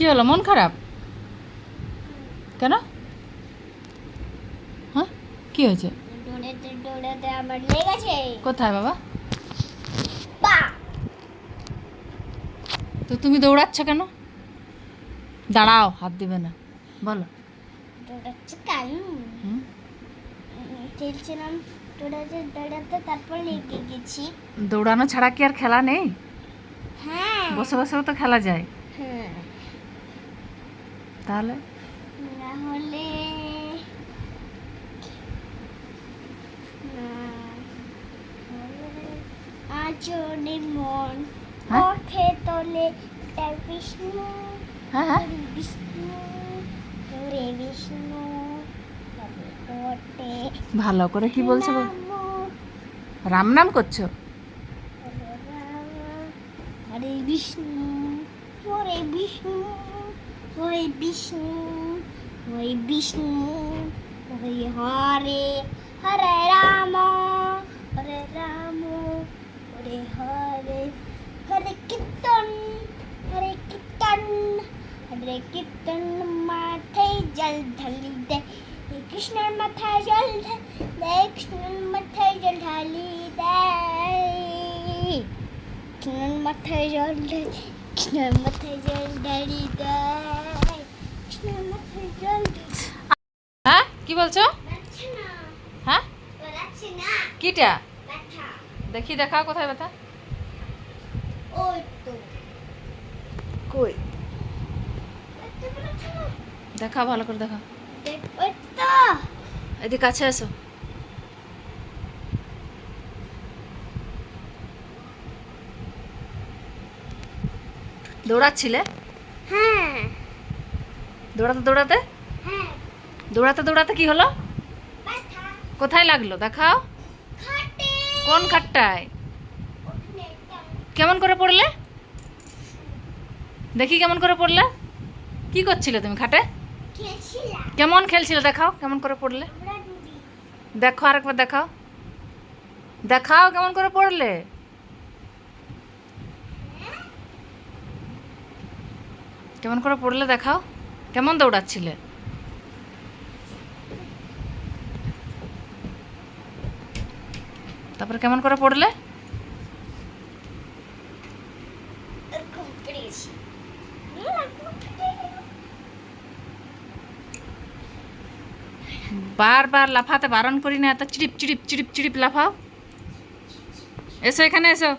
কি হলো? মন খারাপ? কেন? হ্যাঁ? কি হয়েছে? কোথায় বাবা? তো তুমি দৌড়াচ্ছ কেন? দাঁড়াও হাত দিবে না। বলো। দৌড়াচ্ছে কেন? খেলছিলাম দৌড়াতে দৌড়াতে তারপর লেগে গেছি। দৌড়ানো ছাড়া কি আর খেলা নেই? হ্যাঁ। বসে বসেও তো খেলা যায়। হ্যাঁ। তাহলে? না হলে আচরণে মন? ওঠে তোলে বিষ্ণু হ্যাঁ হ্যাঁ। বিষ্ণু হরে বিষ্ণু ভালো করে কি বলছো রাম নাম করছ? হরে বিষ্ণু হরে বিষ্ণু। হরে বিষ্ণু হরে বিষ্ণু হরে হরে হরে রাম হরে রাম হরে হরে হরে কীর্তন হরে কীর্তন হরে কীর্তন মাথায় জল ঢালি দে হে কৃষ্ণের মাথায় জল ঢালি দে কৃষ্ণের মাথায় জল ঢালি দে কৃষ্ণের মাথায় হ্যাঁ কি বলছো? হ্যাঁ? কিটা? দেখি দেখাও কোথায় ব্যথা। কই? দেখাও ভালো করে দেখ এদিকে কাছে এসো দৌড়াচ্ছিলে? হ্যাঁ। দৌড়াতে দৌড়াতে? হ্যাঁ। দৌড়াতে দৌড়াতে কি হলো? কোথায় লাগল? দেখাও। খাটে। কোন খাটটায়? কেমন করে পড়লে? দেখি কেমন করে পড়লে। কি করছিলে তুমি খাটে? কেমন খেলছিলে? দেখাও কেমন করে পড়লে। দেখো আরেকবার দেখাও। দেখাও কেমন করে পড়লে। কেমন করে পড়লে দেখাও? কেমন দৌড়াচ্ছিলে? তারপরে কেমন করে পড়লে? বারবার লাফাতে বারণ করি না, এত চিড়িপ চিড়িপ চিড়িপ চিড়িপ লাফাও। এসো এখানে, এসো।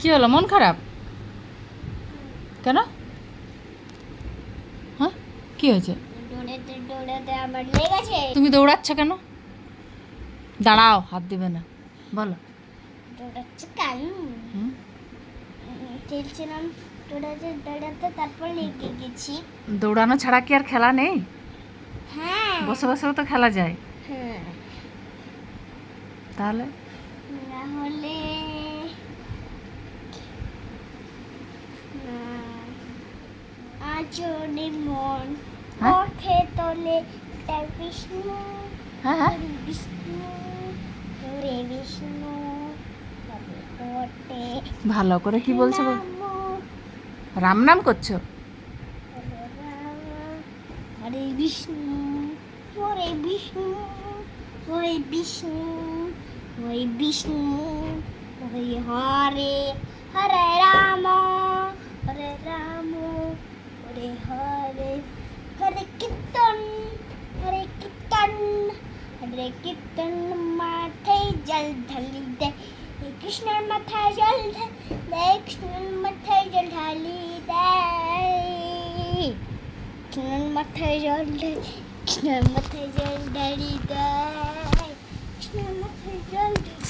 কি হলো মন খারাপ? কেন? হ্যাঁ? কি হয়েছে? তুমি দৌড়াচ্ছ কেন? দাঁড়াও হাত দিবে না। বলো। দৌড়াচ্ছে কেন হুম? খেলছিলাম দৌড়াতে দৌড়াতে তারপর লেগে গেছি দৌড়ানো ছাড়া কি আর খেলা নেই? হ্যাঁ বসে বসেও তো খেলা যায়। হ্যাঁ। তাহলে? না আচরণে মন হ্যাঁ? তোলে তার বিষ্ণু হ্যাঁ হ্যাঁ? হরে বিষ্ণু হরে বিষ্ণু ভালো করে কি বলছো রাম নাম করছ? হরে বিষ্ণু হরে বিষ্ণু হরে বিষ্ণু হরে বিষ্ণু হরে হরে হরে রাম হরে জল ঢালি দে হে কৃষ্ণের মাথায় জল ঢালি দে কৃষ্ণের মাথায় জল ঢালি দে কৃষ্ণের মাথায় জল ঢালি কৃষ্ণের মাথায় জল ঢালি দে কৃষ্ণের মাথায় জল ঢালি